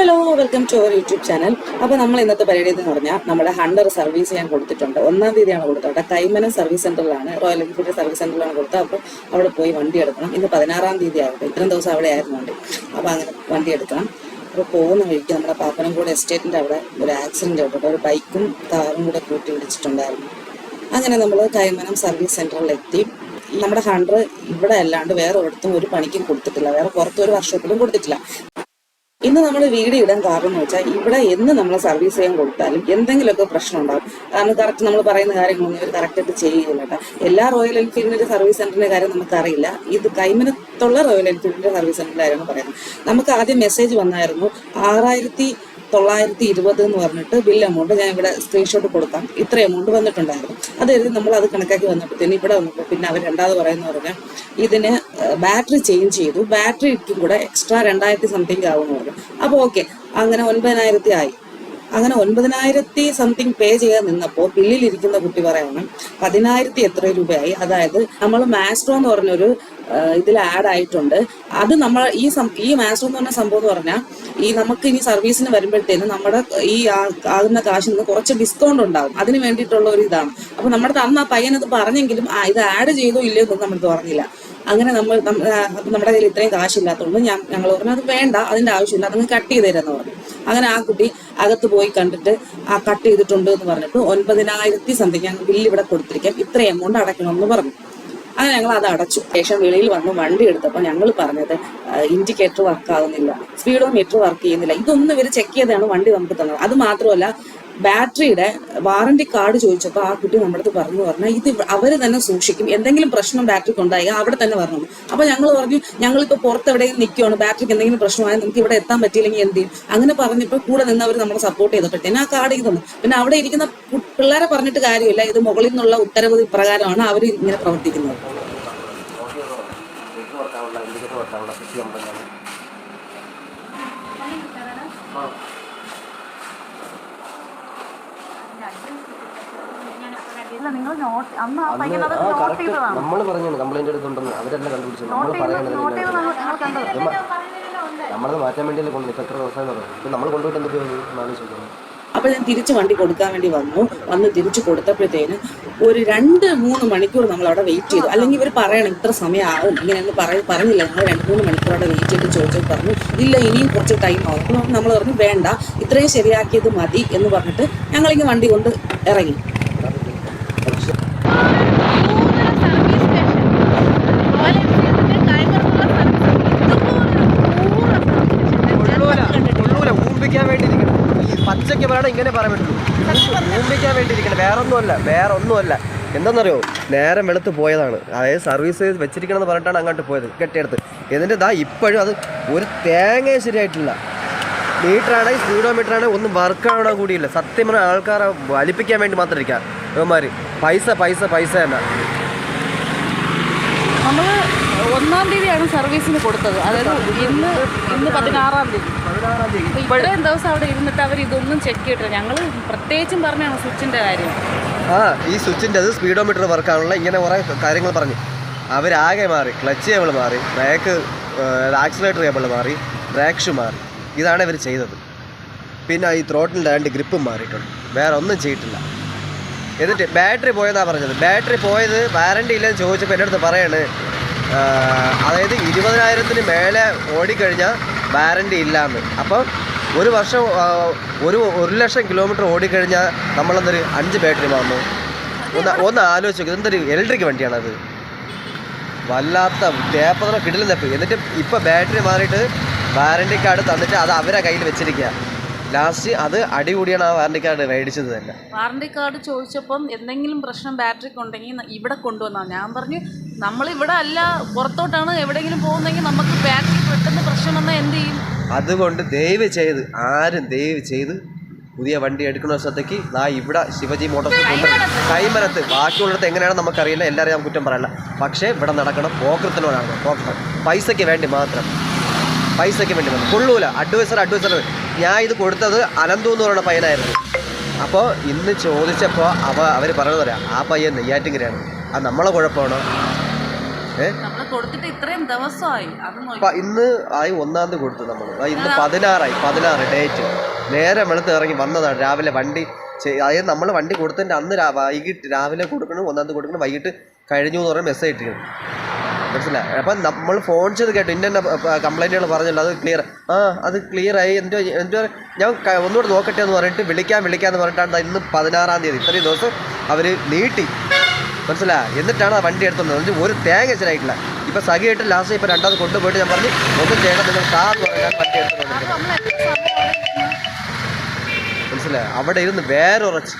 Hello welcome to our YouTube channel അപ്പോൾ നമ്മൾ ഇന്നത്തെ പരിപാടി എന്ന് പറഞ്ഞാൽ നമ്മുടെ ഹണ്ടർ സർവീസ് ചെയ്യാൻ കൊടുത്തിട്ടുണ്ട്. ഒന്നാം തീയതിയാണ് കൊടുത്തത്. കൈമനം സർവീസ് സെന്ററിലാണ് റോയൽ എൻഫീൽഡ് സർവീസ് സെന്ററിലാണ് കൊടുത്തത്. അപ്പോൾ അവിടെ പോയി വണ്ടി എടുക്കണം. ഇന്ന് പതിനാറാം തീയതി ആയിരുന്നു ഇത്രയും ദിവസം അവിടെ ആയിരുന്നു വണ്ടി. അപ്പോൾ അങ്ങനെ വണ്ടി എടുക്കണം. അപ്പോൾ പോകുന്ന വഴിക്ക് നമ്മുടെ പാപ്പനംകോട് എസ്റ്റേറ്റിന്റെ അവിടെ ഒരു ആക്സിഡന്റ് ഉണ്ട് ഒരു ബൈക്കും കാറും കൂടെ കൂട്ടി ഇടിച്ചിട്ടുണ്ടായിരുന്നു. അങ്ങനെ നമ്മൾ കൈമനം സർവീസ് സെന്ററിലെത്തി നമ്മുടെ ഹണ്ടർ ഇവിടെ അല്ലാണ്ട് വേറെ ഒരിടത്തും ഒരു പണിക്കും കൊടുത്തിട്ടില്ല. വേറെ പുറത്തൊരു വർക്ക്ഷോപ്പിലും കൊടുത്തിട്ടില്ല. ഇന്ന് നമ്മൾ വീഡിയോ ഇടാൻ കാരണം എന്ന് വെച്ചാൽ ഇവിടെ എന്ന് നമ്മൾ സർവീസ് ചെയ്യാൻ കൊടുത്താലും എന്തെങ്കിലുമൊക്കെ പ്രശ്നം ഉണ്ടാകും കാരണം കറക്റ്റ് നമ്മൾ പറയുന്ന കാര്യങ്ങളൊന്നും ഇവർ കറക്റ്റായിട്ട് ചെയ്യുന്നില്ല എല്ലാ റോയൽ എൻഫീൽഡിന്റെ സർവീസ് സെന്ററിന്റെ കാര്യം നമുക്കറിയില്ല. ഇത് കൈമനത്തുള്ള റോയൽ എൻഫീൽഡിന്റെ സർവീസ് സെന്ററിന്റെ കാര്യമാണ് പറയുന്നത്. നമുക്ക് ആദ്യം മെസ്സേജ് വന്നായിരുന്നു ആറായിരത്തി തൊള്ളായിരത്തി ഇരുപത് എന്ന് പറഞ്ഞിട്ട് ബിൽ എമൗണ്ട് ഞാൻ ഇവിടെ സ്ക്രീൻഷോട്ട് കൊടുക്കാം. ഇത്ര എമൗണ്ട് വന്നിട്ടുണ്ടായിരുന്നു. അത് എഴുതി നമ്മൾ അത് കണക്കാക്കി വന്നപ്പോഴത്തേന് ഇവിടെ വന്നപ്പോൾ പിന്നെ അവർ രണ്ടാമത് പറയുന്ന പറഞ്ഞാൽ ഇതിന് ബാറ്ററി ചേഞ്ച് ചെയ്തു. ബാറ്ററിക്കും കൂടെ എക്സ്ട്രാ രണ്ടായിരത്തി സംതിങ് ആവുമെന്ന് പറഞ്ഞു. അപ്പോൾ ഓക്കെ അങ്ങനെ ഒൻപതിനായിരത്തി ആയി. അങ്ങനെ ഒൻപതിനായിരത്തി സംതിങ് പേ ചെയ്യാൻ നിന്നപ്പോൾ ബില്ലിൽ ഇരിക്കുന്ന കുട്ടി പറയണം പതിനായിരത്തി എത്ര രൂപയായി. അതായത് നമ്മൾ മാസ്ട്രോ എന്ന് പറഞ്ഞൊരു ഇതിൽ ആഡ് ആയിട്ടുണ്ട്. അത് നമ്മൾ ഈ ഈ മാസ്റ്റർ എന്ന് പറഞ്ഞ സംഭവം എന്ന് പറഞ്ഞാൽ ഈ നമുക്ക് ഇനി സർവീസിന് വരുമ്പോഴത്തേന് നമ്മുടെ ഈ ആകുന്ന കാശിൽ നിന്ന് കുറച്ച് ഡിസ്കൗണ്ട് ഉണ്ടാകും. അതിന് വേണ്ടിയിട്ടുള്ള ഒരു ഇതാണ്. അപ്പൊ നമ്മുടെ അന്ന് ആ പയ്യൻ ഇത് പറഞ്ഞെങ്കിലും ഇത് ആഡ് ചെയ്തോ ഇല്ലയോ എന്നൊന്നും നമ്മൾ പറഞ്ഞില്ല. അങ്ങനെ നമ്മൾ നമ്മുടെ കയ്യിൽ ഇത്രയും കാശില്ലാത്തതുകൊണ്ട് ഞാൻ ഞങ്ങൾ പറഞ്ഞു അത് വേണ്ട അതിന്റെ ആവശ്യമില്ല അതങ്ങ് കട്ട് ചെയ്ത് പറഞ്ഞു. അങ്ങനെ ആ കുട്ടി അകത്ത് പോയി കണ്ടിട്ട് ആ കട്ട് ചെയ്തിട്ടുണ്ട് എന്ന് പറഞ്ഞിട്ട് ഒൻപതിനായിരത്തി സംതിങ് ബില്ല് ഇവിടെ കൊടുത്തിരിക്കാം ഇത്ര എമൗണ്ട് അടയ്ക്കണമെന്ന് പറഞ്ഞു. അങ്ങനെ ഞങ്ങൾ അത് അടച്ചു. ശേഷം വെളിയിൽ വന്ന് വണ്ടി എടുത്തപ്പോൾ ഞങ്ങൾ പറഞ്ഞത് ഇൻഡിക്കേറ്റർ വർക്ക് ആവുന്നില്ല സ്പീഡോ മീറ്റർ വർക്ക് ചെയ്യുന്നില്ല. ഇതൊന്നും ഇവർ ചെക്ക് ചെയ്താണ് വണ്ടി നമുക്ക് തന്നത്. അത് മാത്രമല്ല ബാറ്ററിയുടെ വാറണ്ടി കാർഡ് ചോദിച്ചപ്പോൾ ആ കുട്ടി നമ്മുടെ അടുത്ത് പറഞ്ഞു പറഞ്ഞാൽ ഇത് അവർ തന്നെ സൂക്ഷിക്കും. എന്തെങ്കിലും പ്രശ്നം ബാറ്ററിക്ക് ഉണ്ടായി അവിടെ തന്നെ പറഞ്ഞു അപ്പൊ ഞങ്ങൾ പറഞ്ഞു ഞങ്ങളിപ്പോൾ പുറത്ത് എവിടെയും നിൽക്കുവാണ്. ബാറ്ററിക്ക് എന്തെങ്കിലും പ്രശ്നമായാൽ നമുക്ക് ഇവിടെ എത്താൻ പറ്റിയില്ലെങ്കിൽ എന്ത് ചെയ്യും? അങ്ങനെ പറഞ്ഞപ്പോൾ കൂടെ നിന്ന് അവർ നമ്മളെ സപ്പോർട്ട് ചെയ്തപ്പോഴത്തേന് ആ കാർഡ് ചെയ്ത് തന്നു. പിന്നെ അവിടെ ഇരിക്കുന്ന പിള്ളേരെ പറഞ്ഞിട്ട് കാര്യമില്ല. ഇത് മുകളിൽ നിന്നുള്ള ഉത്തരവ് പ്രകാരമാണ് അവർ ഇങ്ങനെ പ്രവർത്തിക്കുന്നത് ഇല്ല നിങ്ങൾ നോട്ട് അന്ന് ആ പയ്യൻ അത് നോട്ട് ചെയ്തതാണ് നമ്മൾ പറഞ്ഞു കംപ്ലൈന്റ് എടുത്തുണ്ടെന്ന് അവരെല്ലാം കണ്ടുപിടിച്ചത് നമ്മൾ പറയണത് നമ്മളത് മാറ്റാൻ വേണ്ടിയല്ലേ കൊണ്ടു ഇപ്പൊ എത്ര ഇപ്പൊ നമ്മൾ കൊണ്ടുപോയിട്ട് എന്തൊക്കെയാണ് നാല് ആലോചിച്ചു അപ്പൊ ഞാൻ തിരിച്ച് വണ്ടി കൊടുക്കാൻ വേണ്ടി വന്നു. വന്ന് തിരിച്ചു കൊടുത്തപ്പോഴത്തേന് ഒരു രണ്ട് മൂന്ന് മണിക്കൂർ നമ്മൾ അവിടെ വെയിറ്റ് ചെയ്തു. അല്ലെങ്കിൽ ഇവർ പറയണം ഇത്ര സമയമാകും ഇങ്ങനെയൊന്നും പറയും പറഞ്ഞില്ല. ഞങ്ങൾ രണ്ട് മൂന്ന് മണിക്കൂർ അവിടെ വെയിറ്റ് ചെയ്ത് ചോദിച്ചത് പറഞ്ഞു ഇല്ല ഇനിയും കുറച്ച് ടൈം ആവും. അപ്പോൾ നമ്മൾ പറഞ്ഞു വേണ്ട. ഇത്രയും ശരിയാക്കിയത് മതി എന്ന് പറഞ്ഞിട്ട് ഞങ്ങളിങ്ങനെ വണ്ടി കൊണ്ട് ഇറങ്ങി കൊള്ളൂല ഊമ്പിക്കാൻ വേണ്ടി ഇരിക്കണം ഈ പച്ചയ്ക്ക് ഇങ്ങനെ പറയാൻ പറ്റുള്ളൂ ഊമ്പിക്കാൻ വേണ്ടി ഇരിക്കണം വേറെ ഒന്നുമല്ല വേറെ ഒന്നുമല്ല എന്താണെന്നറിയോ? നേരം വെളുത്ത് പോയതാണ്. അതായത് സർവീസ് വെച്ചിരിക്കണം എന്ന് പറഞ്ഞിട്ടാണ് അങ്ങോട്ട് പോയത് കെട്ടിയെടുത്ത്. എന്നിട്ട് ഇതാ ഇപ്പോഴും അത് ഒരു തേങ്ങ ശരിയായിട്ടില്ല. മീറ്ററാണ് സ്പീഡോമീറ്ററാണ് ഒന്നും വർക്ക് ആവണോ കൂടിയില്ല. സത്യം പറഞ്ഞാൽ ആൾക്കാരെ വലിപ്പിക്കാൻ വേണ്ടി മാത്രം ഇരിക്കുക ഇവന്മാർ പൈസ പൈസ പൈസ തന്നെ. നമ്മൾ ഒന്നാം തീയതിയാണ് സർവീസിന് കൊടുത്തത്. അതായത് ഇന്ന് ഇന്ന് പതിനാറാം തീയതി. ഇവിടെ ദിവസം അവിടെ ഇരുന്നിട്ട് അവർ ഇതൊന്നും ചെക്ക് ചെയ്തിട്ടില്ല. ഞങ്ങൾ പ്രത്യേകിച്ചും പറഞ്ഞാണ് സ്വിച്ചിന്റെ കാര്യം. ആ ഈ സ്വിച്ചിന്റെ അത് സ്പീഡോമീറ്റർ വർക്കാണുള്ള ഇങ്ങനെ കുറേ കാര്യങ്ങൾ പറഞ്ഞു. അവരാകെ മാറി. ക്ലച്ച് കേബിൾ മാറി. ബ്രേക്ക് ആക്സിലേറ്റർ കേബിൾ മാറി. ബ്രേക്ക് ഷൂ മാറി. ഇതാണ് ഇവർ ചെയ്തത്. പിന്നെ ഈ ത്രോട്ടിന്റെ രണ്ട് ഗ്രിപ്പും മാറിയിട്ടുണ്ട്. വേറെ ഒന്നും ചെയ്തിട്ടില്ല. എന്നിട്ട് ബാറ്ററി പോയതാണ് പറഞ്ഞത്? ബാറ്ററി പോയത് വാറണ്ടി ഇല്ലെന്ന് ചോദിച്ചപ്പോൾ എന്റെ അടുത്ത് പറയാണ് അതായത് ഇരുപതിനായിരത്തിന് മേലെ ഓടിക്കഴിഞ്ഞാൽ വാറണ്ടി ഇല്ലയെന്ന് അപ്പം ഒരു വർഷം ഒരു ഒരു ലക്ഷം കിലോമീറ്റർ ഓടിക്കഴിഞ്ഞാൽ നമ്മളെന്തൊരു അഞ്ച് ബാറ്ററി വന്നു ഒന്ന് ഒന്ന് ആലോചിച്ച് നോക്കി ഇതെന്തൊരു ഇലക്ട്രിക് വണ്ടിയാണത്? വല്ലാത്ത തേപ്പത്ര കിടിലും തപ്പ്. എന്നിട്ട് ഇപ്പോൾ ബാറ്ററി മാറിയിട്ട് വാറണ്ടി കാർഡ് തന്നിട്ട് അത് അവരെ കയ്യിൽ വെച്ചിരിക്കുക ലാസ്റ്റ് അത് അടി കൂടിയാണ് ആ വാറണ്ടി കാർഡ് മേടിച്ചത് തന്നെ. വാറണ്ടി കാർഡ് ചോദിച്ചപ്പം എന്തെങ്കിലും പ്രശ്നം ബാറ്ററിക്ക് ഉണ്ടെങ്കിൽ ഇവിടെ കൊണ്ടുവന്നാൽ ഞാൻ പറഞ്ഞു നമ്മൾ ഇവിടെ അല്ല പുറത്തോട്ടാണ് എവിടെയെങ്കിലും പോകുന്നെങ്കിൽ നമുക്ക് ബാറ്ററി പെട്ടെന്ന് പ്രശ്നം വന്നാൽ എന്ത് ചെയ്യും? അതുകൊണ്ട് ദയവ് ചെയ്ത് ആരും ദയവ് ചെയ്ത് പുതിയ വണ്ടി എടുക്കുന്ന സ്ഥലത്തേക്ക് ദാ ഇവിടെ ശിവജി മോട്ടോർസ് കൊണ്ട് കൈമരത്ത്. ബാക്കിയുള്ളിടത്ത് എങ്ങനെയാണെന്ന് നമുക്കറിയില്ല എല്ലാവരും ഞാൻ കുറ്റം പറയില്ല. പക്ഷേ ഇവിടെ നടക്കണം പോക്കൃത്തിനോടാണ്. പോക്കൃത്തം പൈസയ്ക്ക് വേണ്ടി മാത്രം. പൈസയ്ക്ക് വേണ്ടി മാത്രം. കൊള്ളൂല അഡ്വൈസർ അഡ്വൈസർ ഞാൻ ഇത് കൊടുത്തത് അനന്തു എന്ന് പറയുന്ന പയ്യനായിരുന്നു. അപ്പോൾ ഇന്ന് ചോദിച്ചപ്പോൾ അവ അവർ പറഞ്ഞു തരാം ആ പയ്യൻ നെയ്യാറ്റിങ്കരയാണ് അത് നമ്മളെ കുഴപ്പമാണോ? ഇന്ന് ആയി ഒന്നാം തീയതി കൊടുത്തു നമ്മൾ ഇന്ന് പതിനാറായി. പതിനാറ് ഡേറ്റ്. നേരെ വെളുത്ത് ഇറങ്ങി വന്നതാണ്. രാവിലെ വണ്ടി അതായത് നമ്മൾ വണ്ടി കൊടുത്തതിന്റെ അന്ന് വൈകിട്ട് രാവിലെ കൊടുക്കണം ഒന്നാം തീയതി കൊടുക്കണം വൈകിട്ട് കഴിഞ്ഞു എന്ന് പറഞ്ഞ് മെസ്സേജ് ഇട്ടിരിക്കണം മനസ്സിലായി. അപ്പം നമ്മൾ ഫോൺ ചെയ്ത് കേട്ടു. ഇന്ന കംപ്ലൈന്റുകൾ പറഞ്ഞല്ലോ. അത് ക്ലിയർ ആ അത് ക്ലിയർ ആയി. എന്തോ എന്തോ ഞാൻ ഒന്നുകൂടെ നോക്കട്ടെ എന്ന് പറഞ്ഞിട്ട് വിളിക്കാൻ വിളിക്കാമെന്ന് പറഞ്ഞിട്ടാണ് ഇന്ന് പതിനാറാം തീയതി. ഇത്രയും ദിവസം അവർ നീട്ടി. മനസ്സിലായി? എന്നിട്ടാണ് ആ വണ്ടി എടുത്തത്. എന്നിട്ട് ഒരു തേങ്ങ ശരിയായിട്ടില്ല ഇപ്പം സഖിയായിട്ട് ലാസ്റ്റ് ഇപ്പം രണ്ടാമത് കൊണ്ടുപോയിട്ട് ഞാൻ പറഞ്ഞു ഒന്നും ചെയ്യണം നിങ്ങൾ എന്ന് പറഞ്ഞാൽ വണ്ടി ഇരുന്ന് മനസ്സിലായി? അവിടെ ഇരുന്ന് വേറെ ഉറച്ച്